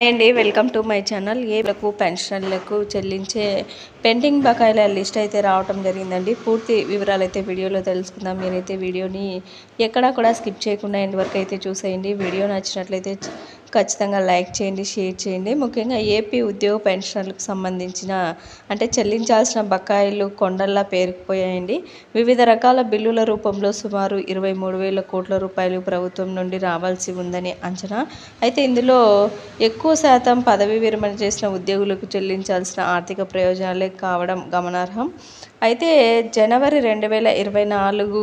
అండి welcome to my channel. ఏలకు పెన్షన్లకు చెల్లించే పెండింగ్ బకాయిల లిస్ట్ అయితే రావటం జరిగిందండి. పూర్తి వివరాలు అయితే వీడియోలో తెలుసుకుందాం. మీరైతే వీడియోని ఎక్కడా కూడా స్కిప్ చేయకుండా ఎండ్ వరకు అయితే చూసేయండి. వీడియో నచ్చినట్లయితే ఖచ్చితంగా లైక్ చేయండి షేర్ చేయండి. ముఖ్యంగా ఏపీ ఉద్యోగ పెన్షన్లకు సంబంధించిన అంటే చెల్లించాల్సిన బకాయిలు కొండల్లా పేరుకుపోయాయండి. వివిధ రకాల బిల్లుల రూపంలో సుమారు ఇరవై మూడు వేల కోట్ల రూపాయలు ప్రభుత్వం నుండి రావాల్సి ఉందని అంచనా. అయితే ఇందులో ఎక్కువ శాతం పదవీ విరమణ చేసిన ఉద్యోగులకు చెల్లించాల్సిన ఆర్థిక ప్రయోజనాలే కావడం గమనార్హం. అయితే జనవరి రెండు వేల ఇరవై నాలుగు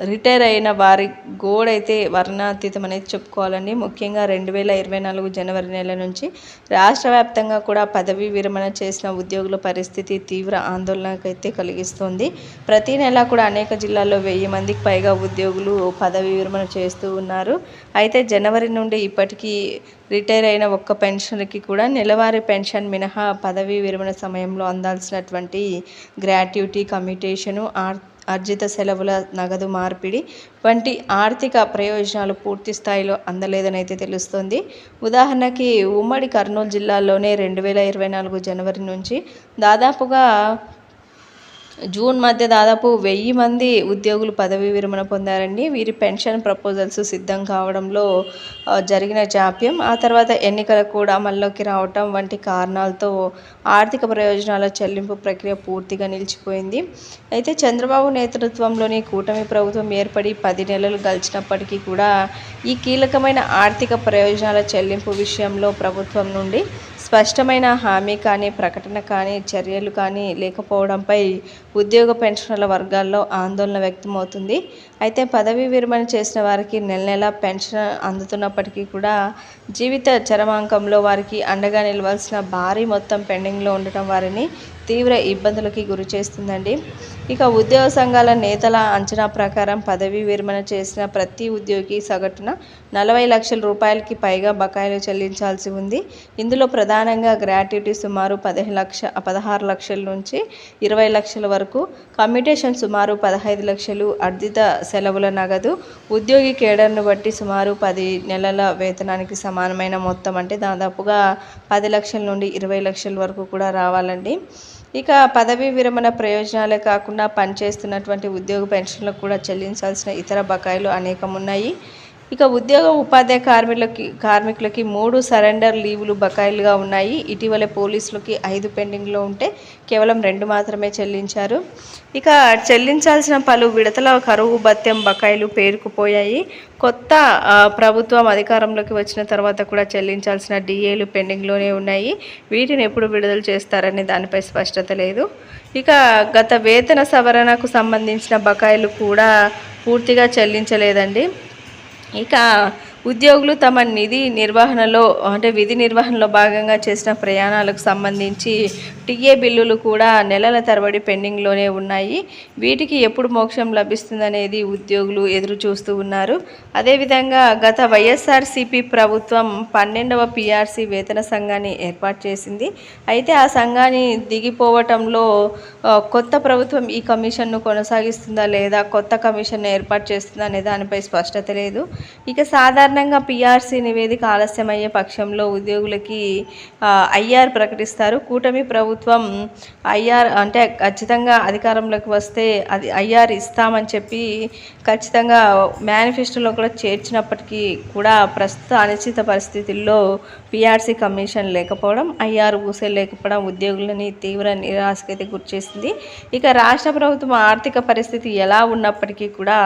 రిటైర్ అయిన వారి గోడైతే వర్ణాతీతం అనేది చెప్పుకోవాలండి. ముఖ్యంగా రెండు వేల ఇరవై నాలుగు జనవరి నెల నుంచి రాష్ట్ర వ్యాప్తంగా కూడా పదవీ విరమణ చేసిన ఉద్యోగుల పరిస్థితి తీవ్ర ఆందోళనకైతే కలిగిస్తుంది. ప్రతి నెల కూడా అనేక జిల్లాల్లో వెయ్యి మందికి పైగా ఉద్యోగులు పదవీ విరమణ చేస్తూ ఉన్నారు. అయితే జనవరి నుండి ఇప్పటికీ రిటైర్ అయిన ఒక్క పెన్షన్కి కూడా నెలవారీ పెన్షన్ మినహా పదవీ విరమణ సమయంలో అందాల్సినటువంటి గ్రాట్యుటీ కమ్యూటేషను ఆర్ అర్జిత సెలవుల నగదు మార్పిడి వంటి ఆర్థిక ప్రయోజనాలు పూర్తి స్థాయిలో అందలేదనైతే తెలుస్తోంది. ఉదాహరణకి ఉమ్మడి కర్నూలు జిల్లాలోనే రెండు వేల ఇరవై నాలుగు జనవరి నుంచి దాదాపుగా జూన్ మధ్య దాదాపు వెయ్యి మంది ఉద్యోగులు పదవీ విరమణ పొందారండి. వీరి పెన్షన్ ప్రపోజల్స్ సిద్ధం కావడంలో జరిగిన జాప్యం. ఆ తర్వాత ఎన్నికలు కూడా అమల్లోకి రావటం వంటి కారణాలతో ఆర్థిక ప్రయోజనాల చెల్లింపు ప్రక్రియ పూర్తిగా నిలిచిపోయింది. అయితే చంద్రబాబు నేతృత్వంలోని కూటమి ప్రభుత్వం ఏర్పడి పది నెలలు గడిచినప్పటికీ కూడా ఈ కీలకమైన ఆర్థిక ప్రయోజనాల చెల్లింపు విషయంలో ప్రభుత్వం నుండి స్పష్టమైన హామీ కానీ ప్రకటన కానీ చర్యలు కానీ లేకపోవడంపై ఉద్యోగ పెన్షన్ల వర్గాల్లో ఆందోళన వ్యక్తమవుతుంది. అయితే పదవీ విరమణ చేసిన వారికి నెల నెల పెన్షన్ అందుతున్నప్పటికీ కూడా జీవిత చరమాంకంలో వారికి అండగా నిలవాల్సిన భారీ మొత్తం పెండింగ్లో ఉండటం వారిని తీవ్ర ఇబ్బందులకి గురి చేస్తుందండి. ఇక ఉద్యోగ సంఘాల నేతల అంచనా ప్రకారం పదవీ విరమణ చేసిన ప్రతి ఉద్యోగి సగటున నలభై లక్షల రూపాయలకి పైగా బకాయిలు చెల్లించాల్సి ఉంది. ఇందులో ప్రధానంగా గ్రాట్యుటీ సుమారు పదిహేను లక్ష పదహారు లక్షల నుంచి ఇరవై లక్షల వరకు కమ్యూటేషన్ సుమారు పదహైదు లక్షలు అర్జిత సెలవుల నగదు ఉద్యోగి కేడర్ను బట్టి సుమారు పది నెలల వేతనానికి సమానమైన మొత్తం అంటే దాదాపుగా పది లక్షల నుండి ఇరవై లక్షల వరకు కూడా రావాలండి. ఇక పదవీ విరమణ ప్రయోజనాలే కాకుండా పనిచేస్తున్నటువంటి ఉద్యోగ పెన్షన్లకు కూడా చెల్లించాల్సిన ఇతర బకాయిలు అనేకం ఉన్నాయి ఇక ఉద్యోగ ఉపాధ్యాయ కార్మికులకి కార్మికులకి మూడు సరెండర్ లీవులు బకాయిలుగా ఉన్నాయి. ఇటీవల పోలీసులకి ఐదు పెండింగ్లో ఉంటే కేవలం రెండు మాత్రమే చెల్లించారు. ఇక చెల్లించాల్సిన పలు విడతల కరువు భత్యం బకాయిలు పేరుకుపోయాయి. కొత్త ప్రభుత్వం అధికారంలోకి వచ్చిన తర్వాత కూడా చెల్లించాల్సిన డిఏలు పెండింగ్లోనే ఉన్నాయి. వీటిని ఎప్పుడు విడుదల చేస్తారనే దానిపై స్పష్టత లేదు. ఇక గత వేతన సవరణకు సంబంధించిన బకాయిలు కూడా పూర్తిగా చెల్లించలేదండి. ఇక ఉద్యోగులు తమ నిధి నిర్వహణలో అంటే విధి నిర్వహణలో భాగంగా చేసిన ప్రయాణాలకు సంబంధించి టీఏ బిల్లులు కూడా నెలల తరబడి పెండింగ్లోనే ఉన్నాయి. వీటికి ఎప్పుడు మోక్షం లభిస్తుందనేది ఉద్యోగులు ఎదురు చూస్తూ ఉన్నారు. అదేవిధంగా గత వైఎస్ఆర్సీపీ ప్రభుత్వం పన్నెండవ పీఆర్సీ వేతన సంఘాన్ని ఏర్పాటు చేసింది. అయితే ఆ సంఘాన్ని దిగిపోవటంలో కొత్త ప్రభుత్వం ఈ కమిషన్ను కొనసాగిస్తుందా లేదా కొత్త కమిషన్ ఏర్పాటు చేస్తుందా అనే దానిపై స్పష్టత లేదు. ఇక సాధారణ సాధారణంగా పిఆర్సీ నివేదిక ఆలస్యమయ్యే పక్షంలో ఉద్యోగులకి ఐఆర్ ప్రకటిస్తారు. కూటమి ప్రభుత్వం ఐఆర్ అంటే ఖచ్చితంగా అధికారంలోకి వస్తే అది ఐఆర్ ఇస్తామని చెప్పి ఖచ్చితంగా మేనిఫెస్టోలో కూడా చేర్చినప్పటికీ కూడా ప్రస్తుత అనిశ్చిత పరిస్థితుల్లో పిఆర్సీ కమిషన్ లేకపోవడం ఐఆర్ ఊసే లేకపోవడం ఉద్యోగులని తీవ్ర నిరాశకైతే గురిచేసింది ఇక రాష్ట్ర ప్రభుత్వం ఆర్థిక పరిస్థితి ఎలా ఉన్నప్పటికీ కూడా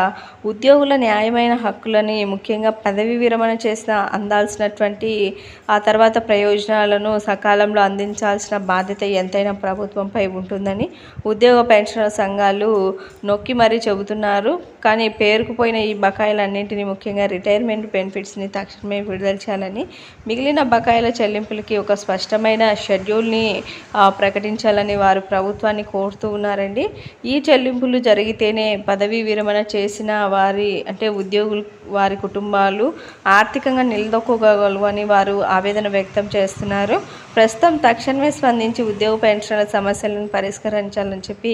ఉద్యోగుల న్యాయమైన హక్కులని ముఖ్యంగా పదవి పదవి విరమణ చేసిన అందాల్సినటువంటి ఆ తర్వాత ప్రయోజనాలను సకాలంలో అందించాల్సిన బాధ్యత ఎంతైనా ప్రభుత్వంపై ఉంటుందని ఉద్యోగ పెన్షన్ సంఘాలు నొక్కి మరీ చెబుతున్నారు. కానీ పేరుకుపోయిన ఈ బకాయిలన్నింటినీ ముఖ్యంగా రిటైర్మెంట్ బెనిఫిట్స్ని తక్షణమే విడుదల చేయాలని మిగిలిన బకాయిల చెల్లింపులకి ఒక స్పష్టమైన షెడ్యూల్ని ప్రకటించాలని వారు ప్రభుత్వాన్ని కోరుతూ ఉన్నారండి. ఈ చెల్లింపులు జరిగితేనే పదవీ విరమణ చేసిన వారి అంటే ఉద్యోగులు వారి కుటుంబాలు ఆర్థికంగా నిలదొక్కగలవు అని వారు ఆవేదన వ్యక్తం చేస్తున్నారు. ప్రస్తుతం తక్షణమే స్పందించి ఉద్యోగ పెన్షన్ల సమస్యలను పరిష్కరించాలని చెప్పి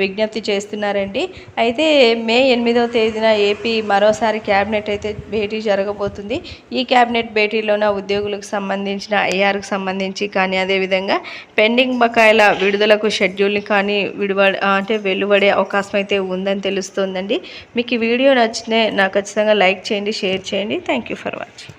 విజ్ఞప్తి చేస్తున్నారండి. అయితే మే ఎనిమిదవ తేదీన ఏపీ మరోసారి క్యాబినెట్ అయితే భేటీ జరగబోతుంది. ఈ క్యాబినెట్ భేటీలోన ఉద్యోగులకు సంబంధించిన ఐఆర్కు సంబంధించి కానీ అదేవిధంగా పెండింగ్ బకాయిల విడుదలకు షెడ్యూల్ని కానీ విడువ అంటే వెలువడే అవకాశం అయితే ఉందని తెలుస్తోందండి. మీకు ఈ వీడియో నచ్చితే నాకు ఖచ్చితంగా లైక్ చేయండి షేర్ చేయండి. Thank you for watching.